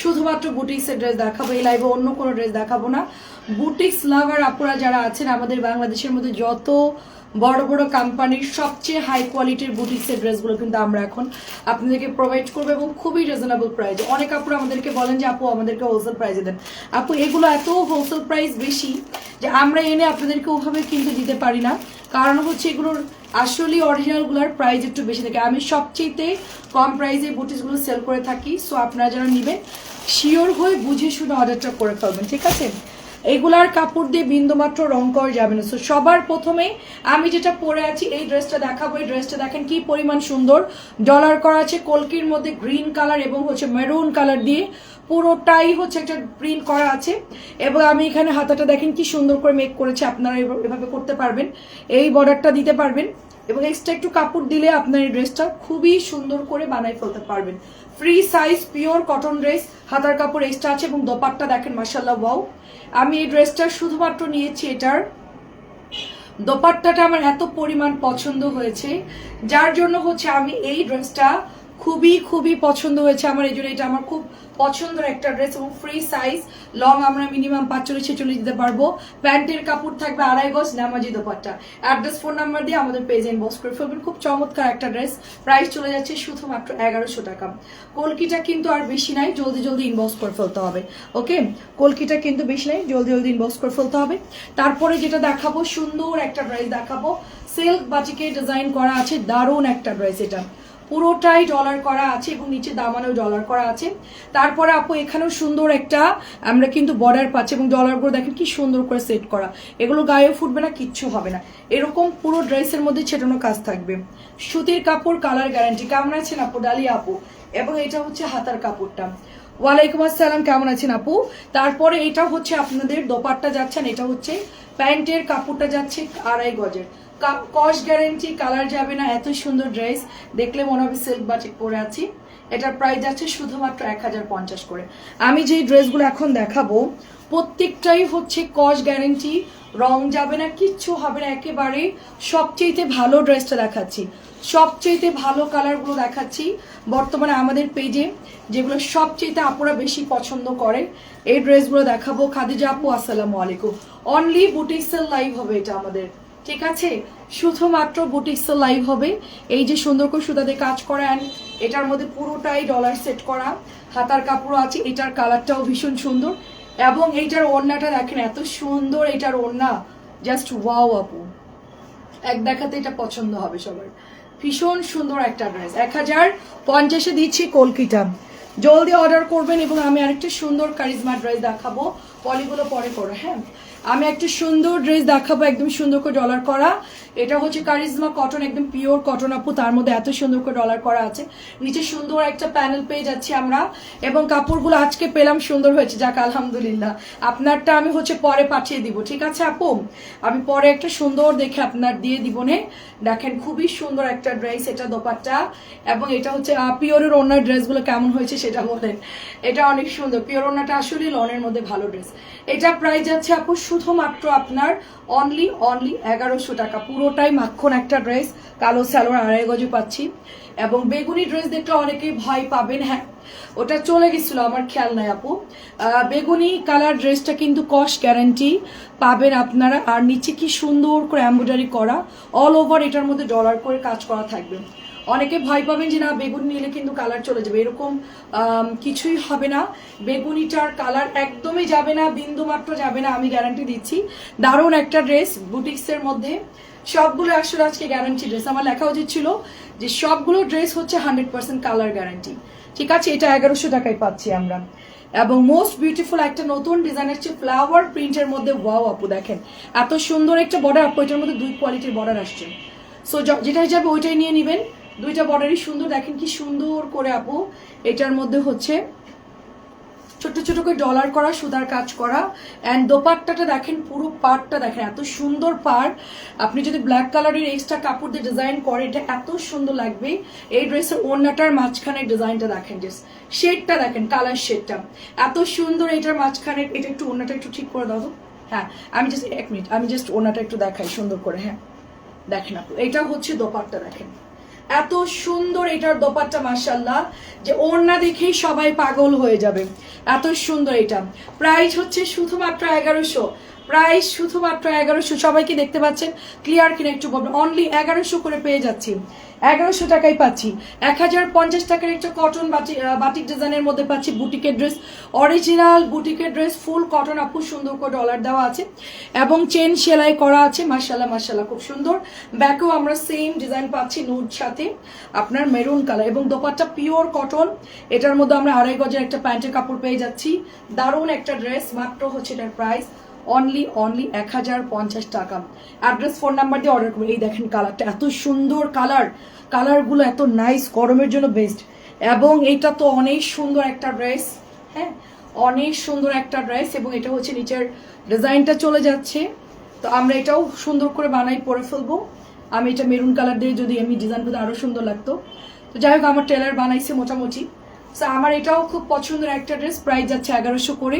শুধুমাত্র বুটিক্সের ড্রেস দেখাবো, এই লাইভে অন্য কোনো ড্রেস দেখাবো না। বুটিক্স লাভার আপুরা যারা আছেন, আমাদের বাংলাদেশের মধ্যে যত বড় বড় কোম্পানির সবচেয়ে হাই কোয়ালিটির বুটিক্সের ড্রেসগুলো কিন্তু আমরা এখন আপনাদেরকে প্রোভাইড করব এবং খুবই রিজনেবল প্রাইসে অনেক আপুরা আমাদেরকে বলেন যে, আপু, আমাদেরকে হোলসেল প্রাইসে দেন। আপু, এগুলো এত হোলসেল প্রাইস বেশি যে আমরা এনে আপনাদেরকে ওভাবে কিন্তু দিতে পারি না। কারণ হচ্ছে এগুলোর আসলে অরিজিনালগুলোর প্রাইস একটু বেশি থাকে। আমি সবচেয়েতে কম প্রাইসে বুটিক্সগুলো সেল করে থাকি সো আপনারা যারা নেবেন শিওর হয়ে বুঝে শুনে অর্ডারটা করে ফেলবেন, ঠিক আছে? এগুলার কাপড় দিয়ে বিন্দুমাত্র রং করা যাবে না। সো সবার প্রথমে আমি যেটা পরে আছি, এই ড্রেসটা দেখাবো। এই ড্রেসটা দেখেন কি পরিমাণ সুন্দর। ডলার করা আছে কলকির মধ্যে গ্রিন কালার এবং হচ্ছে মেরুন কালার দিয়ে পুরোটাই হচ্ছে একটা প্রিন্ট করা আছে। এবং আমি এখানে হাতাটা দেখেন কি সুন্দর করে মেক করেছে, আপনারা এভাবে- করতে পারবেন। এই বর্ডারটা দিতে পারবেন। এবং এক্সট্রা একটু কাপড় দিলে আপনার এই ড্রেসটা খুবই সুন্দর করে বানাই ফেলতে পারবেন। Free size pure cotton dress হাতার কাপড় এক্সট্রা আছে এবং দোপাট্টা দেখেন মাসাল্লাহ ওয়াও আমি এই ড্রেসটা শুধুমাত্র নিয়েছি এটার। দোপাট্টাটা আমার এত পরিমাণ পছন্দ হয়েছে। যার জন্য হচ্ছে আমি এই ড্রেসটা খুবই খুবই পছন্দ হয়েছে আমার, এই জন্য এটা আমার খুব পছন্দের একটা ড্রেস এবং ফ্রি সাইজ লং আমরা মিনিমাম পাঁচচল্লিশ, ছেচল্লিশ দিতে পারব। প্যান্টের কাপড় থাকবে আড়াই গজ, নামাজি দোপাট্টা। অ্যাড্রেস ফোন নাম্বার দিয়ে আমাদের পেজ ইনবক্স করে ফেলবেন। খুব চমৎকার একটা ড্রেস প্রাইস চলে যাচ্ছে শুধুমাত্র এগারোশো টাকা। কলকিটা কিন্তু আর বেশি নাই, জলদি জলদি ইনবক্স করে ফেলতে হবে, ওকে? কলকিটা কিন্তু বেশি নাই, জলদি জলদি ইনবক্স করে ফেলতে হবে। তারপরে যেটা দেখাবো, সুন্দর একটা ড্রেস দেখাবো। সিল্ক বাটিকে ডিজাইন করা আছে, দারুণ একটা ড্রেস এটা। পুরোটাই ডলার করা আছে এবং নিচে দামানেও ডলার করা আছে। তারপরে আপু, এখানেও সুন্দর একটা, আমরা কিন্তু বর্ডার পাচ্ছি এবং ডলারগুলো দেখেন কি সুন্দর করে সেট করা। এগুলো গায়ে ফুটবে না, কিচ্ছু হবে না। এরকম পুরো ড্রেসের মধ্যে ছেটানো কাজ থাকবে। সুতির কাপড় কালার গ্যারান্টি কেমন আছেন আপু? ডালি আপু। এবং এটা হচ্ছে হাতার কাপড়টা। ওয়ালাইকুম আসসালাম, কেমন আছেন আপু? তারপরে এটা হচ্ছে আপনাদের দোপাট্টা যাচ্ছেন এটা হচ্ছে প্যান্টের কাপড়টা যাচ্ছে আড়াই গজের। কস গ্যারেন্টি কালার যাবে না, এত সুন্দর ড্রেস দেখলে মনে হবে সিল্ক বাটিক পরে আছি। এটার প্রাইস যাচ্ছে শুধুমাত্র এক হাজার পঞ্চাশ করে। আমি যে ড্রেসগুলো এখন দেখাবো, প্রত্যেকটাই হচ্ছে কস গ্যারেন্টি রং যাবে না, কিচ্ছু হবে না, একেবারে সবচেয়েতে ভালো ড্রেসটা দেখাচ্ছি। সবচেয়েতে ভালো কালারগুলো দেখাচ্ছি। বর্তমানে আমাদের পেজে যেগুলো সবচেয়েতে আপুরা বেশি পছন্দ করে, এই ড্রেসগুলো দেখাবো। খাদিজা আপু, আসসালামু আলাইকুম। অনলি বুটিক্সেল লাইভ হবে এটা আমাদের। ঠিক আছে? শুধুমাত্র বুটিক্সেল লাইভ হবে। এই যে সুন্দর করে সুতাতে কাজ করা and এটার মধ্যে পুরোটাই ডলার সেট করা। হাতার কাপড়ও আছে, এটার কালারটাও ভীষণ সুন্দর। এবং এইটার ওড়নাটা দেখেন, এত সুন্দর এটার ওড়না। জাস্ট ওয়াও আপু। এক দেখাতে এটা পছন্দ হবে সবার। ভীষণ সুন্দর একটা ড্রেস এক হাজার পঞ্চাশে দিচ্ছি কলকিটা। জলদি অর্ডার করবেন এবং আমি আরেকটা সুন্দর কারিজমা ড্রেস দেখাবো। পলিগুলো পরে করো হ্যাঁ? আমি একটা সুন্দর ড্রেস দেখাবো একদম সুন্দর করে ডলার করা। এটা হচ্ছে কারিজমা কটন, একদম পিওর কটন আপু। তার মধ্যে এত সুন্দর করে ডলার করা আছে। নিচে সুন্দর একটা প্যানেল পেয়ে যাচ্ছি আমরা। এবং কাপড়গুলো আজকে পেলাম সুন্দর হয়েছে। যাক, আলহামদুলিল্লাহ। আপনারটা আমি হচ্ছে পরে পাঠিয়ে দিব, ঠিক আছে আপু? আমি পরে একটা সুন্দর দেখে আপনার দিয়ে দিব নে। দেখেন, খুবই সুন্দর একটা ড্রেস এটা দোপাট্টা। এবং এটা হচ্ছে পিওরের ওনার ড্রেসগুলো কেমন হয়েছে সেটা বলেন। এটা অনেক সুন্দর। পিওর ওনাটা আসলে লনের মধ্যে ভালো ড্রেস এটা প্রাইস যাচ্ছে আপু, শুধুমাত্র আপনার অনলি অনলি এগারোশো টাকা। পুরোটাই মাখন একটা ড্রেস কালো সালোয়ার আড়াই গজে পাচ্ছি। এবং বেগুনি ড্রেস দেখলে অনেকেই ভয় পাবেন হ্যাঁ ওটা চলে গেছিল, আমার খেয়াল নাই আপু। বেগুনি কালার ড্রেসটা কিন্তু কস্ট গ্যারান্টি পাবেন আপনারা। আর নিচে কি সুন্দর করে এমব্রয়ডারি করা অল ওভার এটার মধ্যে ডলার করে কাজ করা থাকবে। অনেকে ভয় পাবেন যে না, বেগুন নিলে কিন্তু কালার চলে যাবে। এরকম কিছুই হবে না। বেগুনিটার কালার একদমই যাবে না বিন্দু মাত্র যাবে না, আমি গ্যারান্টি দিচ্ছি। দারুণ একটা ড্রেস বুটিক্সের মধ্যে। সবগুলো আসলে আজকে গ্যারান্টি ড্রেস আমার লেখা উচিত ছিল যে সবগুলো ড্রেস হচ্ছে হান্ড্রেড পার্সেন্ট কালার গ্যারান্টি ঠিক আছে? এটা এগারোশো টাকায় পাচ্ছি আমরা। এবং মোস্ট বিউটিফুল একটা নতুন ডিজাইন হচ্ছে ফ্লাওয়ার প্রিন্টের মধ্যে। ওয়াও আপু, দেখেন। এত সুন্দর একটা বর্ডার আপু, এটার মধ্যে দুই কোয়ালিটির বর্ডার আসছে। সো যেটা যাবে ওইটাই নিয়ে নেবেন। দুইটা বর্ডারই সুন্দর। দেখেন কি সুন্দর করে, আপু, এটার মধ্যে হচ্ছে ছোট ছোট করে ডলার করা, সুতার কাজ করা অ্যান্ড দোপাট্টাটা দেখেন, পুরো পার্টটা দেখেন, এত সুন্দর পার্ট আপনি যদি ব্ল্যাক কালারের এক্সট্রা কাপড় দিয়ে ডিজাইন করে এটা এত সুন্দর লাগবে। এই ড্রেসের ওড়নাটার মাঝখানে ডিজাইনটা দেখেন জাস্ট শেডটা দেখেন কালার শেডটা এত সুন্দর এটার মাঝখানে এটা একটু ওড়নাটা একটু ঠিক করে দাও হ্যাঁ আমি জাস্ট এক মিনিট আমি জাস্ট ওড়নাটা একটু দেখাই সুন্দর করে হ্যাঁ। দেখেন আপু, এটা হচ্ছে দোপাট্টা, দেখেন। এত সুন্দর এটার দোপাট্টা মার্শাল্লাহ যে ওড়না দেখেই সবাই পাগল হয়ে যাবে। এত সুন্দর এটা। প্রাইস হচ্ছে শুধুমাত্র এগারোশো। প্রাইস শুধুমাত্র এগারোশো, সবাইকে দেখতে পাচ্ছেন ক্লিয়ার কিনা একটু বলবেন অনলি এগারোশো করে পেয়ে যাচ্ছি। এগারোশো টাকায় পাচ্ছি। এক হাজার পঞ্চাশ টাকার একটা কটন বাটি বাটিক ডিজাইনের মধ্যে পাচ্ছি বুটিকের ড্রেস অরিজিনাল বুটিকের ড্রেস ফুল কটন আপু সুন্দর করে ডলার দেওয়া আছে। এবং চেন সেলাই করা আছে মার্শাল্লাহ মার্শাল্লাহ খুব সুন্দর। ব্যাকেও আমরা সেম ডিজাইন পাচ্ছি নুড সাথে। আপনার মেরুন কালার এবং দোপাট্টা পিওর কটন এটার মধ্যে আমরা আড়াই গজের একটা প্যান্টের কাপড় পেয়ে যাচ্ছি। দারুণ একটা ড্রেস মাত্র হচ্ছে এটার প্রাইস অনলি অনলি এক হাজার পঞ্চাশ টাকা। অ্যাড্রেস ফোন নাম্বার দিয়ে অর্ডার করবেন এই দেখেন কালারটা এত সুন্দর কালার কালারগুলো এত নাইস গরমের জন্য বেস্ট এবং এটা তো অনেক সুন্দর একটা ড্রেস হ্যাঁ? অনেক সুন্দর একটা ড্রেস এবং এটা হচ্ছে নিচের ডিজাইনটা চলে যাচ্ছে। তো আমরা এটাও সুন্দর করে বানাই, পরে ফেলব। আমি এটা মেরুন কালার দিয়ে যদি আমি ডিজাইন করতে আরও সুন্দর লাগতো। তো যাই হোক, আমার টেলার বানাইছে মোটামুটি। তো আমার এটাও খুব পছন্দের একটা ড্রেস প্রাইস যাচ্ছে এগারোশো করে।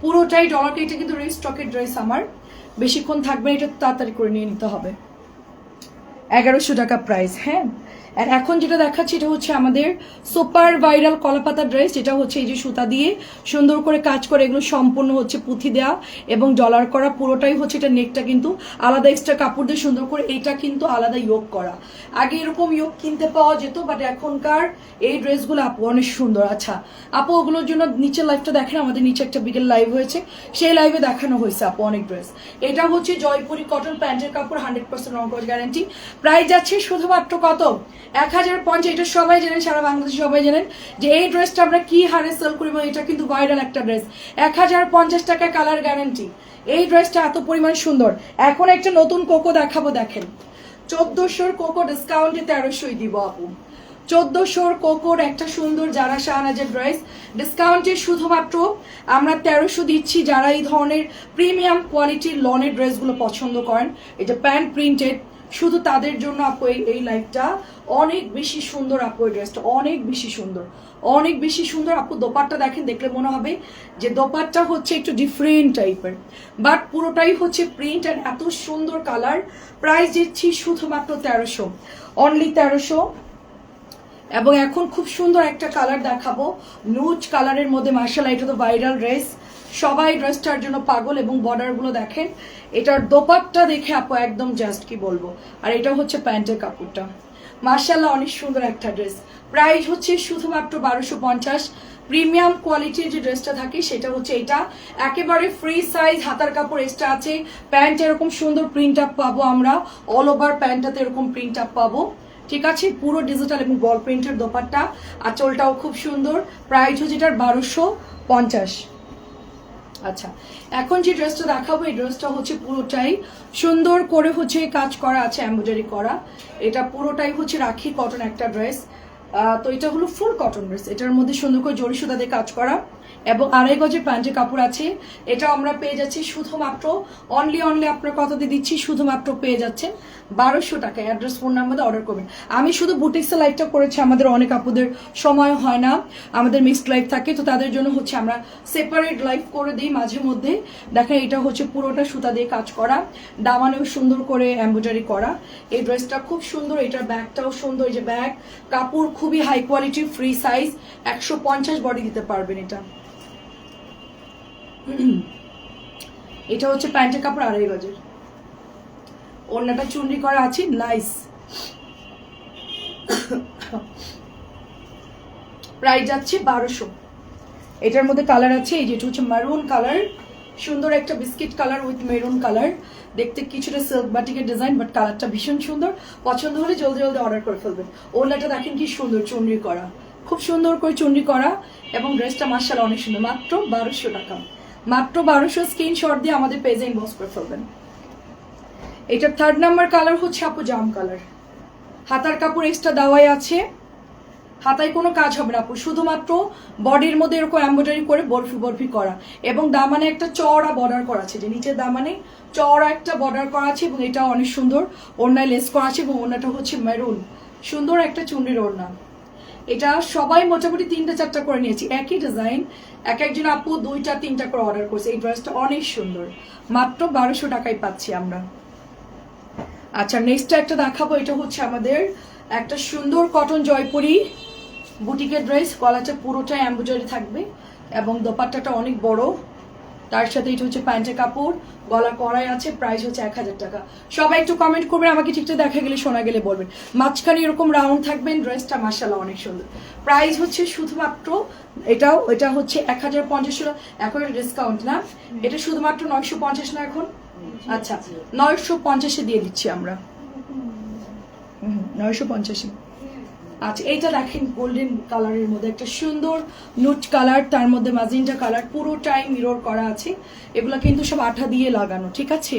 পুরোটাই ডলার এটা কিন্তু রিস্টকের ড্রেস আমার। বেশিক্ষণ থাকবে এটা তাড়াতাড়ি করে নিয়ে নিতে হবে। এগারোশো টাকা প্রাইস হ্যাঁ? আর এখন যেটা দেখাচ্ছি, এটা হচ্ছে আমাদের সুপার ভাইরাল কলাপাতা ড্রেস, যেটা হচ্ছে এই যে সুতা দিয়ে সুন্দর করে কাজ করে, এগুলো সম্পূর্ণ হচ্ছে পুঁথি দেওয়া এবং ডলার করা, পুরোটাই হচ্ছে এটা নেকটা কিন্তু আলাদা এক্সট্রা কাপড় দিয়ে সুন্দর করে এটা কিন্তু আলাদা ইয়োগ করা। আগে এরকম ইয়োগ কিনতে পাওয়া যেত বাট এখনকার এই ড্রেসগুলো আপু অনেক সুন্দর। আচ্ছা আপু ওগুলোর জন্য নিচের লাইভটা দেখেন, আমাদের নিচে একটা বিকেল লাইভ হয়েছে। সেই লাইভে দেখানো হয়েছে আপু অনেক ড্রেস এটা হচ্ছে জয়পুরি কটন প্যান্টের কাপড় হান্ড্রেড পার্সেন্ট রং গ্যারান্টি প্রাইস যাচ্ছে শুধুমাত্র কত? এক হাজার পঞ্চাশ, এটা সবাই জানেন, সারা বাংলাদেশ সবাই জানেন যে এই ড্রেসটা আমরা কি হারে সেল করি এটা কিন্তু ভাইরাল একটা ড্রেস এক হাজার পঞ্চাশ টাকা কালার গ্যারান্টি এই ড্রেসটা এত পরিমাণ সুন্দর। এখন একটা নতুন কোকো দেখাবো, দেখেন। চোদ্দশোর কোকো ডিসকাউন্টে তেরোশোই দিব আপু। চোদ্দশোর কোকোর একটা সুন্দর যারা শাহনাজের ড্রেস ডিসকাউন্টে শুধুমাত্র আমরা তেরোশো দিচ্ছি যারা এই ধরনের প্রিমিয়াম কোয়ালিটির লনের ড্রেসগুলো পছন্দ করেন। এটা প্যান্ট প্রিন্টেড শুধু তাদের জন্য আপু, এই লাইফটা অনেক বেশি সুন্দর আপু, এই ড্রেসটা অনেক বেশি সুন্দর। অনেক বেশি সুন্দর আপু, দোপাট্টা দেখেন, দেখলে মনে হবে যে দোপাট্টা হচ্ছে একটু ডিফারেন্ট টাইপের বাট পুরোটাই হচ্ছে প্রিন্ট অ্যান্ড এত সুন্দর কালার প্রাইস দিচ্ছি শুধুমাত্র তেরোশো। অনলি তেরোশো। এবং এখন খুব সুন্দর একটা কালার দেখাবো। নুজ কালারের মধ্যে মার্শাল এটা তো ভাইরাল ড্রেস সবাই ড্রেসটার জন্য পাগল এবং বর্ডারগুলো দেখেন। এটার দোপাট্টা দেখে আপু একদম জাস্ট কি বলব? আর এটা হচ্ছে প্যান্টের কাপড়টা। মার্শাল্লাহ অনেক সুন্দর একটা ড্রেস প্রাইস হচ্ছে শুধুমাত্র বারোশো পঞ্চাশ। প্রিমিয়াম কোয়ালিটির যে ড্রেসটা থাকে, সেটা হচ্ছে এটা। একেবারে ফ্রি সাইজ হাতার কাপড় এক্সট্রা আছে। প্যান্ট এরকম সুন্দর প্রিন্ট আপ পাবো আমরা। অল ওভার প্যান্টটাতে এরকম প্রিন্ট আপ পাবো। ঠিক আছে? পুরো ডিজিটাল এবং বল প্রিন্টের দোপাট্টা। আঁচলটাও খুব সুন্দর। প্রাইস হচ্ছে এটার বারোশো পঞ্চাশ। আচ্ছা এখন যে ড্রেসটা দেখাবো, এই ড্রেসটা হচ্ছে পুরোটাই সুন্দর করে হচ্ছে কাজ করা আছে এমব্রয়ডারি করা। এটা পুরোটাই হচ্ছে রাখি কটন একটা ড্রেস তো এটা হলো ফুল কটন ড্রেস এটার মধ্যে সুন্দর করে জরি সুতা দিয়ে কাজ করা। এবং আড়াই গজের প্যান্টের কাপড় আছে। এটা আমরা পেয়ে যাচ্ছি শুধুমাত্র অনলি অনলি আপনার দিয়ে দিচ্ছি, শুধুমাত্র পেয়ে যাচ্ছেন বারোশো টাকা অ্যাড্রেস ফোন নাম্বার অর্ডার করবেন। আমি শুধু বুটিক্সের লাইভটা করেছি, আমাদের অনেক আপুদের সময় হয় না। আমাদের মিক্সড লাইফ থাকে, তো তাদের জন্য হচ্ছে আমরা সেপারেট লাইফ করে দিই মাঝে মধ্যে। দেখেন, এটা হচ্ছে পুরোটা সুতা দিয়ে কাজ করা, দামানেও সুন্দর করে এমব্রয়ডারি করা। এই ড্রেসটা খুব সুন্দর, এটার ব্যাগটাও সুন্দর, এই যে ব্যাগ, কাপড় খুবই হাই কোয়ালিটি ফ্রি সাইজ একশো পঞ্চাশ বডি দিতে পারবেন এটা। এটা হচ্ছে প্যান্টের কাপড় আড়াই গজের। ওড়নাটা চুন্ডি করা আছে নাইস প্রাইস যাচ্ছে বারোশো। এটার মধ্যে কালার আছে, এই যেটা হচ্ছে মারুন কালার সুন্দর একটা biscuit colour with maroon colour দেখতে কিছুটা সিল্ক বাটিকের ডিজাইন বাট কালারটা ভীষণ সুন্দর। পছন্দ হলে জলদি জলদি অর্ডার করে ফেলবেন। ওড়নাটা দেখেন কি সুন্দর চুনরি করা। খুব সুন্দর করে চুনরি করা, এবং ড্রেসটা মার্শাল অনেক সুন্দর। মাত্র বারোশো টাকা। মাত্র বারোশো স্ক্রিনশট দিয়ে আমাদের পেজে ইনবক্স করে ফেলবেন। এটার থার্ড নাম্বার কালার হচ্ছে আপু জাম কালার হাতার কাপড় এক্সট্রা দেওয়াই আছে। হাতায় কোনো কাজ হবে না আপু, শুধুমাত্র বডির মধ্যে এরকম এম্ব্রয়ডারি করে বরফি বরফি করা। এবং দামানে একটা চওড়া বর্ডার করা আছে, যে নিচের দামানে চওড়া একটা বর্ডার করা আছে এবং এটা অনেক সুন্দর। ওড়নায় লেস করা আছে এবং ওড়নাটা হচ্ছে মেরুন সুন্দর একটা চুন্ডির ওড়না। এটা সবাই মোটামুটি তিনটা, চারটা করে নিয়েছি। একই ডিজাইন এক একজন আপু দুইটা, তিনটা করে অর্ডার করছে। এই ড্রেসটা অনেক সুন্দর। মাত্র বারোশো টাকায় পাচ্ছি আমরা। আচ্ছা নেক্সট একটা দেখাবো। এটা হচ্ছে আমাদের একটা সুন্দর কটন জয়পুরি বুটিকের ড্রেস গলাটা পুরোটাই অ্যাম্বুজারি থাকবে এবং দোপাট্টাটা অনেক বড়। তার সাথে এটা হচ্ছে প্যান্টের কাপড় গলা কড়াই আছে প্রাইস হচ্ছে এক হাজার টাকা। সবাই একটু কমেন্ট করবেন, আমাকে ঠিকঠাক দেখা গেলে, শোনা গেলে বলবেন। মাঝখানে এরকম রাউন্ড থাকবেন ড্রেসটা মার্শাল্লাহ অনেক সুন্দর। প্রাইস হচ্ছে শুধুমাত্র, এটাও, এটা হচ্ছে এক হাজার পঞ্চাশ এখন ডিসকাউন্ট না। এটা শুধুমাত্র নয়শো পঞ্চাশ না এখন? আচ্ছা নয়শো পঞ্চাশে দিয়ে দিচ্ছি আমরা। নয়শো পঞ্চাশে। আচ্ছা এইটা দেখেন গোল্ডেন কালারের মধ্যে, একটা সুন্দর নুট কালার তার মধ্যে মাজিনটা কালার পুরোটাই মিরর করা আছে। এগুলো কিন্তু সব আঠা দিয়ে লাগানো, ঠিক আছে?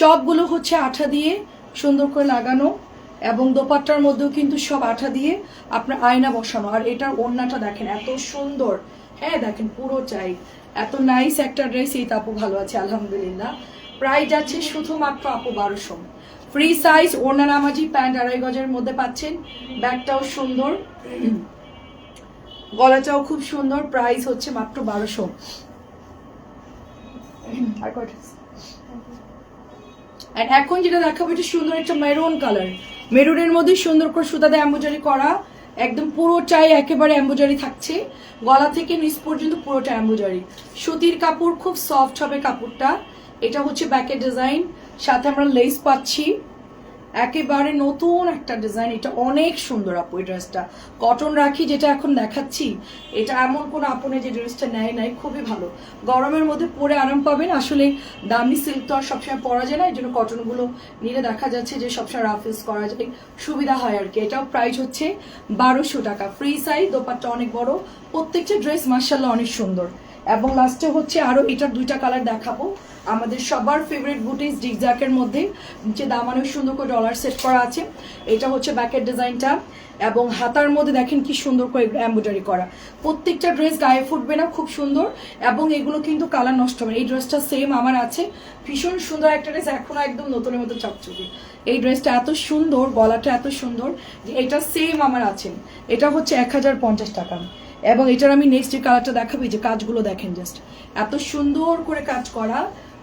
সবগুলো হচ্ছে আঠা দিয়ে সুন্দর করে লাগানো এবং দোপাট্টার মধ্যেও কিন্তু সব আঠা দিয়ে আপনার আয়না বসানো। আর এটার ওড়নাটা দেখেন, এত সুন্দর। হ্যাঁ দেখেন পুরো পুরোটাই এত নাইস একটা ড্রেস এই তো আপু ভালো আছে, আলহামদুলিল্লাহ। প্রায় যাচ্ছে শুধুমাত্র আপু বারোশো। ফ্রি সাইজ ওড়না নামাজি প্যান্ট আড়াই গজের মধ্যে পাচ্ছেন। ব্যাগটাও সুন্দর। গলাটাও খুব সুন্দর। প্রাইস হচ্ছে মাত্র বারোশো। আর এখন যেটা দেখাবো, এটা সুন্দর একটা মেরুন কালার মেরুনের মধ্যে সুন্দর করে সুতাতে অ্যাম্বোজারি করা। একদম পুরোটাই একেবারে অ্যাম্বোজারি থাকছে। গলা থেকে নিচ পর্যন্ত পুরোটা অ্যাম্বোজারি সুতির কাপড় খুব সফট হবে কাপড়টা। এটা হচ্ছে ব্যাকের ডিজাইন সাথে আমরা লেস পাচ্ছি। একেবারে নতুন একটা ডিজাইন এটা অনেক সুন্দর আপু এই ড্রেসটা কটন রাখি যেটা এখন দেখাচ্ছি, এটা এমন কোনো আপনে যে ড্রেসটা নেয় নাই, খুবই ভালো। গরমের মধ্যে পরে আরাম পাবেন, আসলে দামি সিল্ক তো আর সবসময় পরা যায় না এই জন্য কটনগুলো নিলে দেখা যাচ্ছে যে সবসময় রাফ ইউজ করা যায়, সুবিধা হয় আর কি। এটাও প্রাইস হচ্ছে বারোশো টাকা। ফ্রি সাইজ দোপাট্টা অনেক বড়, প্রত্যেকটা ড্রেস মার্শাল্লাহ অনেক সুন্দর। এবং লাস্টে হচ্ছে আরও এটার দুইটা কালার দেখাবো। আমাদের সবার ফেভারিট বুটিস ডিগজ্যাকের মধ্যে, যে দামানেও সুন্দর করে ডলার সেট করা আছে। এটা হচ্ছে ব্যাকের ডিজাইনটা এবং হাতার মধ্যে দেখেন কি সুন্দর করে এমব্রয়ডারি করা। প্রত্যেকটা ড্রেস গায়ে ফুটবে না, খুব সুন্দর এবং এগুলো কিন্তু কালার নষ্ট হবে। এই ড্রেসটা সেম আমার আছে। ভীষণ সুন্দর একটা ড্রেস এখনও একদম নতুনের মতো চকচকে। এই ড্রেসটা এত সুন্দর, গলাটা এত সুন্দর যে এটা সেম আমার আছে। এটা হচ্ছে এক হাজার পঞ্চাশ টাকা। এবং এটার আমি নেক্সট যে কালারটা দেখাবো যে কাজগুলো দেখেন জাস্ট এত সুন্দর করে কাজ করা।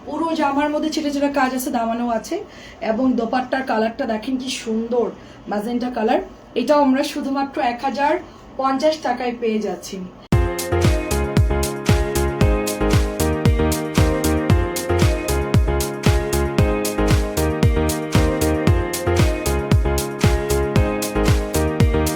পুরো জামার মধ্যে ছেটে ছেটে কাজ আছে, দামানো আছে। এবং দোপাট্টার কালারটা দেখেন কি সুন্দর, ম্যাজেন্টা কালার। এটাও আমরা শুধুমাত্র এক হাজার পঞ্চাশ টাকায় পেয়ে যাচ্ছি।